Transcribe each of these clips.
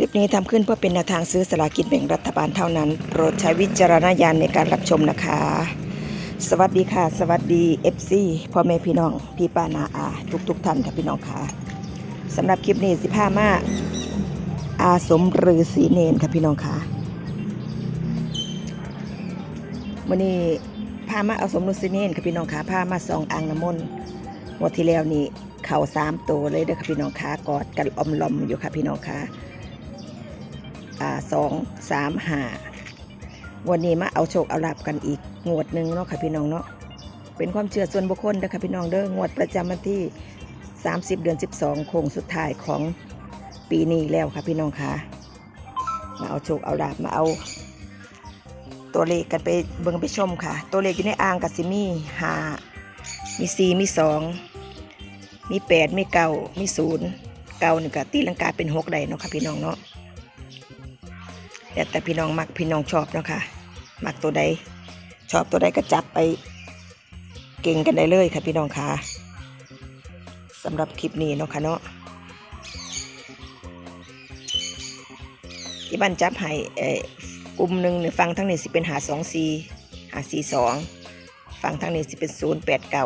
คลิปนี้ทำขึ้นเพื่อเป็นแนวทางซื้อสลากินแบ่งรัฐบาลเท่านั้น โปรดใช้วิจารณญาณในการรับชมนะคะ สวัสดีค่ะ สวัสดี FC พ่อแม่พี่น้อง พี่ป้านาอา ทุกทุกท่านค่ะพี่น้องค่ะสำหรับคลิปนี้สิพามาอาสมฤาษีเนนค่ะพี่น้องค่ะวันนี้พามาอาสมฤาษีเนนค่ะพี่น้องค่ะพามาส่องอ่างน้ำมนต์งวดที่แล้วนี่เข่าสามตัวเลยเด้อค่ะพี่น้องค่ะกอดกันอมลอมอยู่ค่ะพี่น้องค่ะอ่า สองสามหาวันนี้มาเอาโชคเอาลาบกันอีกงวดหนึ่งเนาะค่ะพี่น้องเนาะเป็นความเชื่อส่วนบุคคลเด้อค่ะพี่น้องเด้องวดประจำวันที่ 30 เดือน 12 โค้งสุดท้ายของปีนี้แล้วค่ะพี่น้องค่ะมาเอาโชคเอาลาบมาเอา ตัวเลขกันไปเบิ่งไปชมค่ะ ตัวเลขอยู่ในอ่างกับซิมี่หามีสี่มีสองมีแปดมีเก้ามีศูนย์เก้านี่ก็ตีลังกาเป็นหกได้เนาะค่ะพี่น้องเนาะ แต่แต่พี่น้องมักพี่น้องชอบเนาะค่ะมักตัวใดชอบตัวใดก็จับไปเก่งกันได้เลยค่ะพี่น้องค่ะสำหรับคลิปนี้เนาะค่ะเนาะที่บ้านจับให้เอ่อกลุ่มหนึ่งเนี่ยฟังทั้งนี้สิเป็นหาสองสีหาสีสองฟังทั้งนี้สิเป็นศูนย์แปดเก้า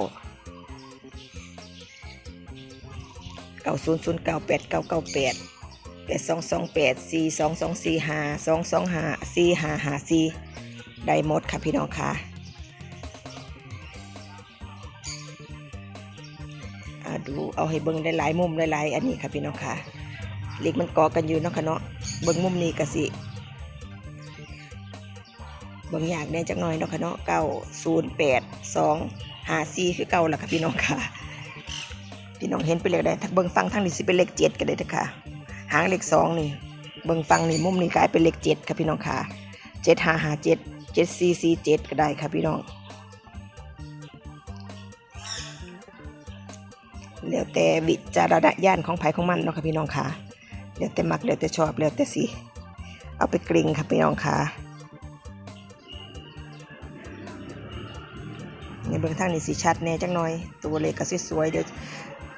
เก้าศูนย์ศูนย์เก้าแปดเก้าเก้าแปด แปดสองสองแปดสี่สองสองสี่ห้าสองสองห้าสี่ห้าห้าสี่ได้หมดค่ะพี่น้องค่ะดูเอาให้เบิ้งได้หลายมุมหลายๆอันนี้ค่ะพี่น้องค่ะเลขมันกอกันอยู่เนาะค่ะเนาะเบิ้งมุมนี้ก็สิเบิ้งอยากแน่จักหน่อยเนาะค่ะเนาะเก้าศูนย์แปดสองห้าสี่คือเก้าละค่ะพี่น้องค่ะพี่น้องเห็นไปเลยได้ถ้าเบิ้งฟังทางนี้สิเป็นเลขเจ็ดกันเลยเด้อค่ะ หางเลขสองนี่ เบิ่งฟังนี่มุมนี่กลายเป็นเลขเจ็ดค่ะพี่น้องค่ะเจ็ดห้าห้าเจ็ดเจ็ดสี่สี่เจ็ดก็ได้ค่ะพี่น้อง แล้วแต่วิจารณญาณของไผของมันเนาะค่ะพี่น้องค่ะแล้วแต่มักแล้วแต่ชอบแล้วแต่สิเอาไปกริ่งค่ะพี่น้องค่ะในเบื้องทางนี่สีชัดแน่จังหน่อย ตัวเลขก็สวยๆเดี๋ยว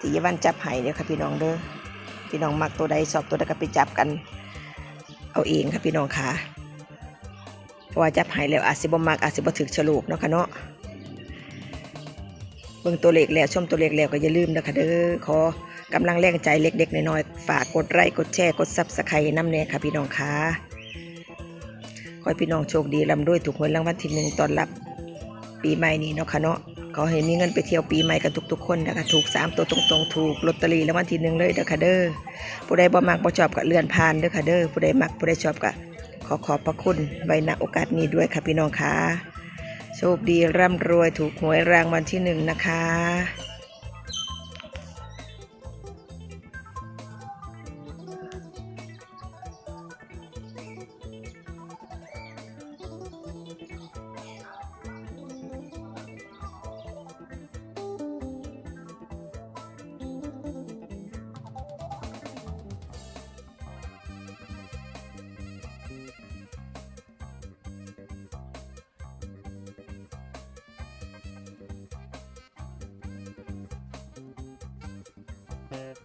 ที่ยายวันจับให้เดี๋ยวค่ะพี่น้องเด้อ พี่น้องมักตัวใดชอบตัวใดก็ไปจับกัน เอาเองค่ะพี่น้องค่ะเพราะว่าจับหายแล้วอาจสิบ่มักอาจสิบ่ถึกฉลูกเนาะค่ะเนาะเบิ่งตัวเลขแล้วชมตัวเลขแล้วก็อย่าลืมนะคะเด้อขอกำลังแรงใจเล็กๆน้อยๆฝากกดไลค์กดแชร์กดซับสไครต์น้ำแน่ค่ะพี่น้องค่ะขอให้พี่น้องโชคดีร่ำรวยถูกหวยรางวัลที่หนึ่งตอนรับปีใหม่นี้เนาะค่ะเนาะ ขอให้มีเงินไปเที่ยวปีใหม่กันทุกๆคนนะคะถูกสามตัวตรงๆ ถูกลอตเตอรี่รางวัลที่หนึ่งเลยเด้อค่ะเด้อผู้ใดบ่มักบ่ชอบก็เลื่อนผ่านเด้อค่ะเด้อผู้ใดมักผู้ใดชอบก็ขอขอบพระคุณไว้ณโอกาสนี้ด้วยค่ะพี่น้องค่ะโชคดีร่ำรวยถูกหวยรางวัลที่หนึ่งนะคะ Yeah.